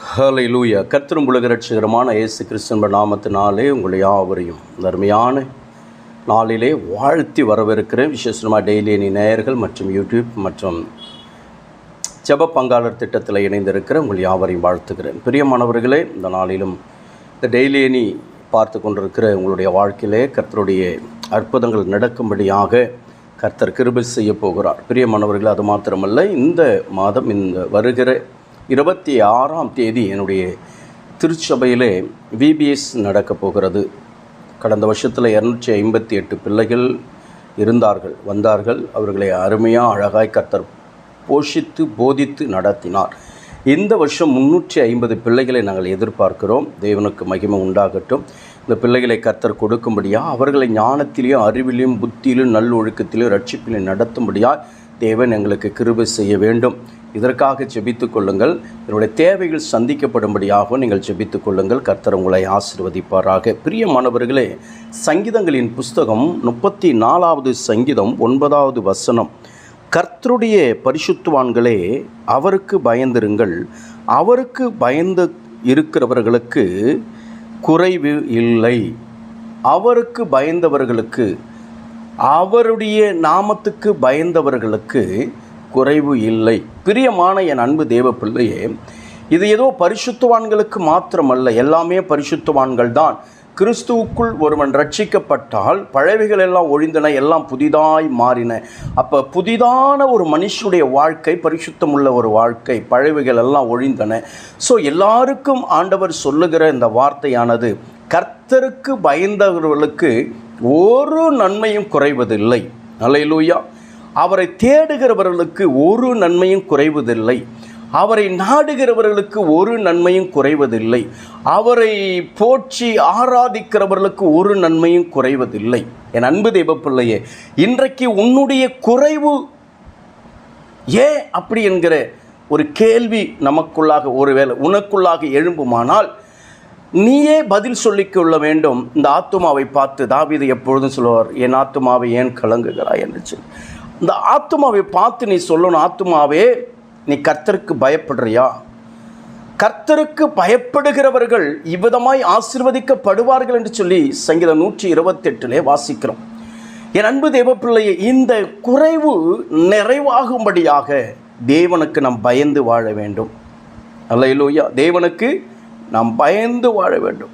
ஹலை லூயா கர்த்தரும் உலக ரட்சகரமான இயேசு கிறிஸ்தன்ப நாமத்தினாலே உங்களை யாவரையும் அருமையான நாளிலே வாழ்த்தி வரவிருக்கிறேன் விசேஷமாக டெய்லி அணி நேயர்கள் மற்றும் யூடியூப் மற்றும் ஜப பங்காளர் திட்டத்தில் இணைந்திருக்கிற உங்கள் யாவரையும் வாழ்த்துக்கிறேன் பிரியமானவர்களே இந்த நாளிலும் இந்த டெய்லி அணி பார்த்து கொண்டிருக்கிற உங்களுடைய வாழ்க்கையிலே கர்த்தருடைய அற்புதங்கள் நடக்கும்படியாக கர்த்தர் கிருபி செய்ய போகிறார். பிரியமானவர்கள் அது மாத்திரமல்ல இந்த மாதம் இந்த வருகிற இருபத்தி ஆறாம் தேதி என்னுடைய திருச்சபையிலே விபிஎஸ் நடக்கப் போகிறது. கடந்த வருஷத்தில் இரநூற்றி ஐம்பத்தி எட்டு பிள்ளைகள் இருந்தார்கள் வந்தார்கள். அவர்களை அருமையாக அழகாய் கத்தர் போஷித்து போதித்து நடத்தினார். இந்த வருஷம் முன்னூற்றி ஐம்பது பிள்ளைகளை நாங்கள் எதிர்பார்க்கிறோம். தேவனுக்கு மகிமை உண்டாகட்டும். இந்த பிள்ளைகளை கர்த்தர் கொடுக்கும்படியாக அவர்களை ஞானத்திலையும் அறிவிலையும் புத்தியிலும் நல்லொழுக்கத்திலும் ரட்சிப்பிலையும் நடத்தும்படியாக தேவன் எங்களுக்கு கிருபை செய்ய வேண்டும். இதற்காக ஜெபித்துக் கொள்ளுங்கள். என்னுடைய தேவைகள் சந்திக்கப்படும்படியாகவும் நீங்கள் ஜெபித்துக் கொள்ளுங்கள். கர்த்தர் உங்களை ஆசிர்வதிப்பாராக. பிரியமானவர்களே சங்கீதங்களின் புஸ்தகம் முப்பத்தி நாலாவது சங்கீதம் ஒன்பதாவது வசனம். கர்த்தருடைய பரிசுத்துவான்களே அவருக்கு பயந்திருங்கள். அவருக்கு பயந்து இருக்கிறவர்களுக்கு குறைவு இல்லை. அவருக்கு பயந்தவர்களுக்கு அவருடைய நாமத்துக்கு பயந்தவர்களுக்கு குறைவு இல்லை. பிரியமான என் அன்பு தேவ பிள்ளையே இது ஏதோ பரிசுத்துவான்களுக்கு மாத்திரமல்ல எல்லாமே பரிசுத்துவான்கள் தான். கிறிஸ்துவுக்குள் ஒருவன் ரட்சிக்கப்பட்டால் பழவைகள் எல்லாம் ஒழிந்தன எல்லாம் புதிதாய் மாறின. அப்போ புதிதான ஒரு மனுஷனுடைய வாழ்க்கை பரிசுத்தமுள்ள ஒரு வாழ்க்கை பழவைகள் எல்லாம் ஒழிந்தன. ஸோ எல்லாருக்கும் ஆண்டவர் சொல்லுகிற இந்த வார்த்தையானது கர்த்தருக்கு பயந்தவர்களுக்கு ஒரு நன்மையும் குறைவதில்லை. அலையிலூயா அவரை தேடுகிறவர்களுக்கு ஒரு நன்மையும் குறைவதில்லை. அவரை நாடுகிறவர்களுக்கு ஒரு நன்மையும் குறைவதில்லை. அவரை போற்றி ஆராதிக்கிறவர்களுக்கு ஒரு நன்மையும் குறைவதில்லை. என் அன்பு தெய்வப்பிள்ளையே இன்றைக்கு உன்னுடைய குறைவு ஏன் அப்படி என்கிற ஒரு கேள்வி நமக்குள்ளாக ஒருவேளை உனக்குள்ளாக எழும்புமானால் நீயே பதில் சொல்லிக்கொள்ள வேண்டும். இந்த ஆத்துமாவை பார்த்து தாவீது எப்பொழுதும் சொல்லுவார் என் ஆத்துமாவை ஏன் கலங்குகிறாய்? என்று சொல்லி. இந்த ஆத்துமாவை பார்த்து நீ சொல்லணும் ஆத்துமாவே நீ கர்த்தருக்கு பயப்படுறியா? கர்த்தருக்கு பயப்படுகிறவர்கள் இவ்விதமாய் ஆசிர்வதிக்கப்படுவார்கள் என்று சொல்லி சங்கீதம் நூற்றி இருபத்தெட்டிலே வாசிக்கிறோம். என் அன்பு தேவப்பிள்ளையை இந்த குறைவு நிறைவாகும்படியாக தேவனுக்கு நாம் பயந்து வாழ வேண்டும். அல்ல இல்லையா தேவனுக்கு நாம் பயந்து வாழ வேண்டும்.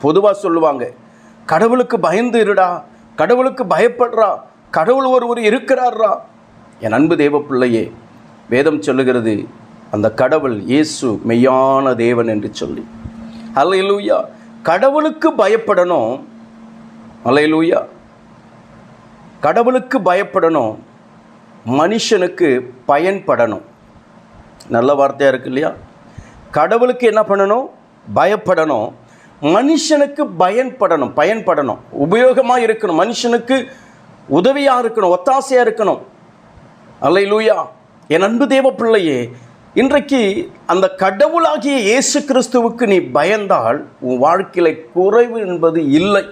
பொதுவாக சொல்லுவாங்க கடவுளுக்கு பயந்து இருடா கடவுளுக்கு பயப்படுறா கடவுள் ஒருவர் இருக்கிறாரா என் அன்பு தேவ பிள்ளையே வேதம் சொல்லுகிறது அந்த கடவுள் இயேசு மெய்யான தேவன் என்று சொல்லி. அல்லையிலூயா கடவுளுக்கு பயப்படணும். அல்லையிலூயா கடவுளுக்கு பயப்படணும் மனுஷனுக்கு பயன்படணும். நல்ல வார்த்தையாக இருக்கு இல்லையா? கடவுளுக்கு என்ன பண்ணணும்? பயப்படணும். மனுஷனுக்கு பயன்படணும் பயன்படணும். உபயோகமாக இருக்கணும். மனுஷனுக்கு உதவியாக இருக்கணும் ஒத்தாசையாக இருக்கணும். அல்லை லூயா என் அன்பு தேவ பிள்ளையே இன்றைக்கு அந்த கடவுளாகிய இயேசு கிறிஸ்துவுக்கு நீ பயந்தால் உன் வாழ்க்கையில் குறைவு என்பது இல்லை.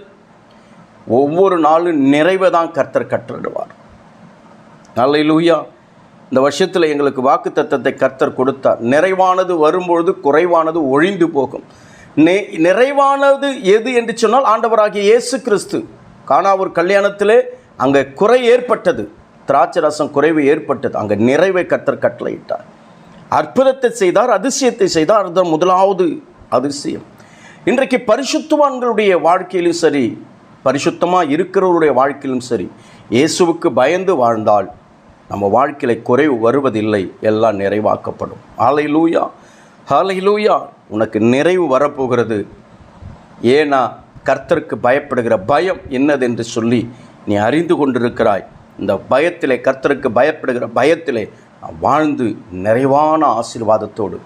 ஒவ்வொரு நாளும் நிறைவை தான் கர்த்தர் கற்றுடுவார். அல்லை லூயா இந்த வருஷத்தில் எங்களுக்கு வாக்கு தத்தத்தை கர்த்தர் கொடுத்தார். நிறைவானது வரும்பொழுது குறைவானது ஒழிந்து போகும். நெ நிறைவானது எது என்று சொன்னால் ஆண்டவராகிய இயேசு கிறிஸ்து காணாவூர் கல்யாணத்திலே அங்கே குறை ஏற்பட்டது. திராட்சை ரசம் குறைவு ஏற்பட்டது. அங்கே நிறைவை கத்தர் கட்டளையிட்டார். அற்புதத்தை செய்தார் அதிசயத்தை செய்தார். அதுதான் முதலாவது அதிசயம். இன்றைக்கு பரிசுத்தவான்களுடைய வாழ்க்கையிலும் சரி பரிசுத்தமாக இருக்கிறவருடைய வாழ்க்கையிலும் சரி இயேசுவுக்கு பயந்து வாழ்ந்தால் நம்ம வாழ்க்கையில் குறைவு வருவதில்லை எல்லாம் நிறைவாக்கப்படும். ஆலை லூயா ஹாலை லூயா உனக்கு நிறைவு வரப்போகிறது. ஏன்னா கர்த்தருக்கு பயப்படுகிற பயம் என்னதென்று சொல்லி நீ அறிந்து கொண்டிருக்கிறாய். இந்த பயத்திலே கர்த்தருக்கு பயப்படுகிற பயத்திலே வாழ்ந்து நிறைவான ஆசீர்வாதத்தோடு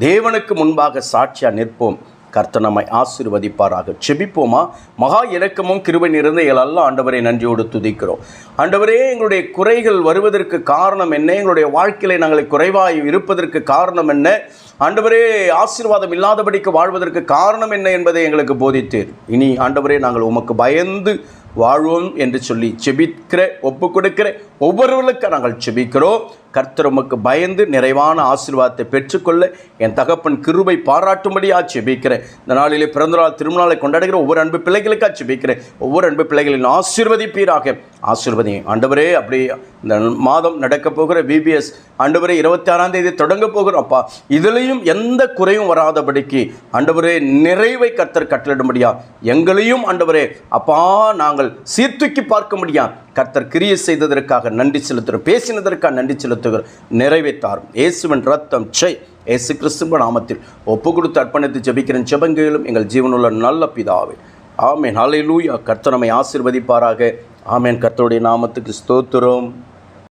தேவனுக்கு முன்பாக சாட்சியாக நிற்போம். கர்த்தர் நம்மை ஆசிர்வதிப்பாராக. செபிப்போமா? மகா இலக்கமும் கிருபை நிறைந்த எல்லாம் ஆண்டவரை நன்றியோடு துதிக்கிறோம். ஆண்டவரே எங்களுடைய குறைகள் வருவதற்கு காரணம் என்ன? எங்களுடைய வாழ்க்கையில் நாங்கள் குறைவாய் இருப்பதற்கு காரணம் என்ன? ஆண்டவரே ஆசீர்வாதம் இல்லாதபடிக்கு வாழ்வதற்கு காரணம் என்ன என்பதை எங்களுக்கு போதித்தீர். இனி ஆண்டவரே நாங்கள் உமக்கு பயந்து வாழ்வோம் என்று சொல்லி செபிக்கிற ஒப்பு கொடுக்கிற ஒவ்வொருவர்களுக்கு நாங்கள் செபிக்கிறோம். கர்த்தர் உமக்கு பயந்து நிறைவான ஆசீர்வாதத்தை பெற்றுக்கொள்ள என் தகப்பன் கிருபை பாராட்டும்படியா ஜெபிக்கிறேன். இந்த நாளிலே பிறந்தநாள் திருமணாலை கொண்டாடுகிற ஒவ்வொரு அன்பு பிள்ளைகளுக்காக ஜெபிக்கிறேன். ஒவ்வொரு அன்பு பிள்ளைகளின் ஆசீர்வதிப்பீராக. ஆசீர்வதி ஆண்டவரே அப்படி இந்த மாதம் நடக்க போகிற பிபிஎஸ் ஆண்டவரே இருபத்தி ஆறாம் தேதி தொடங்க போகிறோம் அப்பா. இதுலேயும் எந்த குறையும் வராதபடிக்கு ஆண்டவரே நிறைவை கர்த்தர் கட்டளிடும்படியா எங்களையும் ஆண்டவரே அப்பா நாங்கள் சீர்தூக்கி பார்க்க முடியா கர்த்தர் கிரியை செய்ததற்காக நன்றி செலுத்துகிறோம். பேசினதற்காக நன்றி செலுத்துகிறோம். நிறைவேற்றாரும். இயேசுவின் ரத்தம் செய் இயேசு கிறிஸ்துவ நாமத்தில் ஒப்பு கொடுத்து அர்ப்பணித்து ஜெபிக்கிறேன். ஜெபங்களும் எங்கள் ஜீவனுள்ள நல்ல பிதாவே. ஆமேன். அலையிலூயா கர்த்தர் நம்மை ஆசீர்வதிப்பாராக. ஆமேன். கர்த்தருடைய நாமத்துக்கு ஸ்தோத்திரம்.